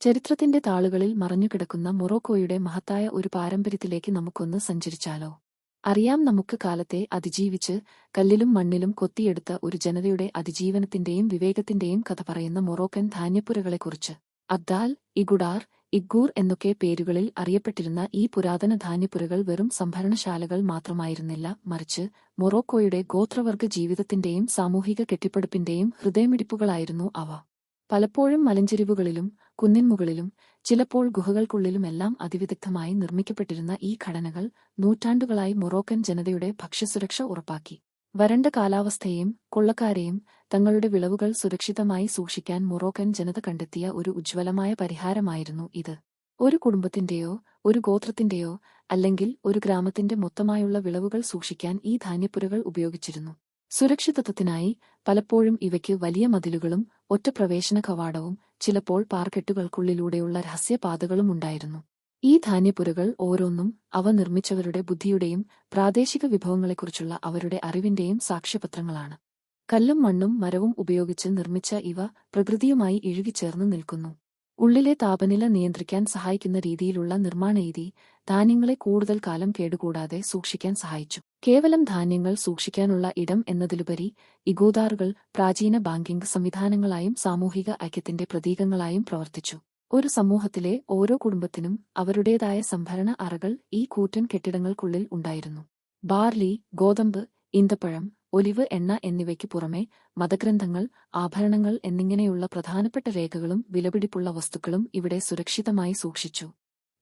ചരിത്രത്തിന്റെ താളുകളിൽ മറഞ്ഞുകിടക്കുന്ന മൊറോക്കോയുടെ മഹത്തായ ഒരു പാരമ്പര്യത്തിലേക്ക് നമുക്കൊന്ന് സഞ്ചരിച്ചാലോ? അറിയാം നമുക്ക് കാലത്തെ അതിജീവിച്ച് കല്ലിലും മണ്ണിലും കൊത്തിയെടുത്ത ഒരു ജനതയുടെ അതിജീവനത്തിന്റെയും വിവേകത്തിന്റെയും കഥ പറയുന്ന മൊറോക്കൻ ധാന്യപ്പുരകളെക്കുറിച്ച്. അദ്ദാൽ ഇഗുഡാർ ഇഗ്ഗൂർ എന്നൊക്കെ പേരുകളിൽ അറിയപ്പെട്ടിരുന്ന ഈ പുരാതന ധാന്യപ്പുരകൾ വെറും സംഭരണശാലകൾ മാത്രമായിരുന്നില്ല മറിച്ച് മൊറോക്കോയുടെ ഗോത്രവർഗ ജീവിതത്തിന്റെയും സാമൂഹിക കെട്ടിപ്പടുപ്പിന്റെയും ഹൃദയമിടിപ്പുകളായിരുന്നു അവ. പലപ്പോഴും മലഞ്ചെരിവുകളിലും കുന്നിൻമുകളിലും ചിലപ്പോൾ ഗുഹകൾക്കുള്ളിലുമെല്ലാം അതിവിദഗ്ധമായി നിർമ്മിക്കപ്പെട്ടിരുന്ന ഈ ഘടനകൾ നൂറ്റാണ്ടുകളായി മൊറോക്കൻ ജനതയുടെ ഭക്ഷ്യസുരക്ഷ ഉറപ്പാക്കി. വരണ്ട കാലാവസ്ഥയെയും കൊള്ളക്കാരെയും തങ്ങളുടെ വിളവുകൾ സുരക്ഷിതമായി സൂക്ഷിക്കാൻ മൊറോക്കൻ ജനത കണ്ടെത്തിയ ഒരു ഉജ്ജ്വലമായ പരിഹാരമായിരുന്നു ഇത്. ഒരു കുടുംബത്തിന്റെയോ ഒരു ഗോത്രത്തിന്റെയോ അല്ലെങ്കിൽ ഒരു ഗ്രാമത്തിന്റെ മൊത്തമായുള്ള വിളവുകൾ സൂക്ഷിക്കാൻ ഈ ധാന്യപ്പുരകൾ ഉപയോഗിച്ചിരുന്നു. സുരക്ഷിതത്വത്തിനായി പലപ്പോഴും ഇവയ്ക്ക് വലിയ മതിലുകളും ഒറ്റ പ്രവേശന കവാടവും ചിലപ്പോൾ പാർക്കെട്ടുകൾക്കുള്ളിലൂടെയുള്ള രഹസ്യപാതകളും ഉണ്ടായിരുന്നു. ഈ ധാന്യപുരകൾ ഓരോന്നും അവ നിർമ്മിച്ചവരുടെ ബുദ്ധിയുടെയും പ്രാദേശിക വിഭവങ്ങളെക്കുറിച്ചുള്ള അവരുടെ അറിവിന്റെയും സാക്ഷ്യപത്രങ്ങളാണ്. കല്ലും മണ്ണും മരവും ഉപയോഗിച്ച് നിർമ്മിച്ച ഇവ പ്രകൃതിയുമായി ഇഴുകിച്ചേർന്ന് നിൽക്കുന്നു. ഉള്ളിലെ താപനില നിയന്ത്രിക്കാൻ സഹായിക്കുന്ന രീതിയിലുള്ള നിർമ്മാണരീതി ധാന്യങ്ങളെ കൂടുതൽ കാലം കേടുകൂടാതെ സൂക്ഷിക്കാൻ സഹായിച്ചു. കേവലം ധാന്യങ്ങൾ സൂക്ഷിക്കാനുള്ള ഇടം എന്നതിലുപരി ഇഗോദാറുകൾ പ്രാചീന ബാങ്കിംഗ് സംവിധാനങ്ങളായും സാമൂഹിക ഐക്യത്തിന്റെ പ്രതീകങ്ങളായും പ്രവർത്തിച്ചു. ഒരു സമൂഹത്തിലെ ഓരോ കുടുംബത്തിനും അവരുടേതായ സംഭരണ അറകൾ ഈ കൂറ്റൻ കെട്ടിടങ്ങൾക്കുള്ളിൽ ഉണ്ടായിരുന്നു. ബാർലി ഗോതമ്പ് ഈന്തപ്പഴം ഒലിവ് എണ്ണ എന്നിവയ്ക്ക് പുറമെ മതഗ്രന്ഥങ്ങൾ ആഭരണങ്ങൾ എന്നിങ്ങനെയുള്ള പ്രധാനപ്പെട്ട രേഖകളും വിലപിടിപ്പുള്ള വസ്തുക്കളും ഇവിടെ സുരക്ഷിതമായി സൂക്ഷിച്ചു.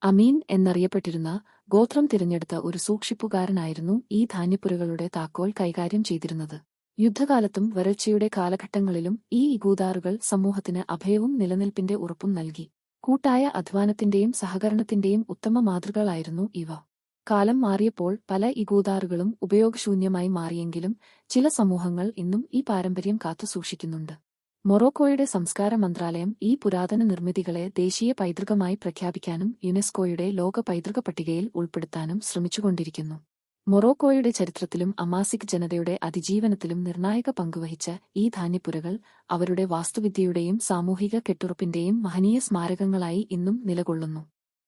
അമീൻ എന്നറിയപ്പെട്ടിരുന്ന ഗോത്രം തിരഞ്ഞെടുത്ത ഒരു സൂക്ഷിപ്പുകാരനായിരുന്നു ഈ ധാന്യപ്പുരകളുടെ താക്കോൽ കൈകാര്യം ചെയ്തിരുന്നത്. യുദ്ധകാലത്തും വരൾച്ചയുടെ കാലഘട്ടങ്ങളിലും ഈ ഇഗൂദാറുകൾ സമൂഹത്തിന് അഭയവും നിലനിൽപ്പിന്റെ ഉറപ്പും നൽകി. കൂട്ടായ അധ്വാനത്തിന്റെയും സഹകരണത്തിന്റെയും ഉത്തമ മാതൃകകളായിരുന്നു ഇവ. കാലം മാറിയപ്പോൾ പല ഇഗൂദാറുകളും ഉപയോഗശൂന്യമായി മാറിയെങ്കിലും ചില സമൂഹങ്ങൾ ഇന്നും ഈ പാരമ്പര്യം കാത്തുസൂക്ഷിക്കുന്നുണ്ട് മൊറോക്കോയുടെ സംസ്കാര മന്ത്രാലയം ഈ പുരാതന നിർമ്മിതികളെ ദേശീയ പൈതൃകമായി പ്രഖ്യാപിക്കാനും യുനെസ്കോയുടെ ലോക പൈതൃക പട്ടികയിൽ ഉൾപ്പെടുത്താനും ശ്രമിച്ചുകൊണ്ടിരിക്കുന്നു. മൊറോക്കോയുടെ ചരിത്രത്തിലും അമാസിക് ജനതയുടെ അതിജീവനത്തിലും നിർണായക പങ്കുവഹിച്ച ഈ ധാന്യപ്പുരകൾ അവരുടെ വാസ്തുവിദ്യയുടെയും സാമൂഹിക കെട്ടുറപ്പിന്റെയും മഹനീയ സ്മാരകങ്ങളായി ഇന്നും നിലകൊള്ളുന്നു.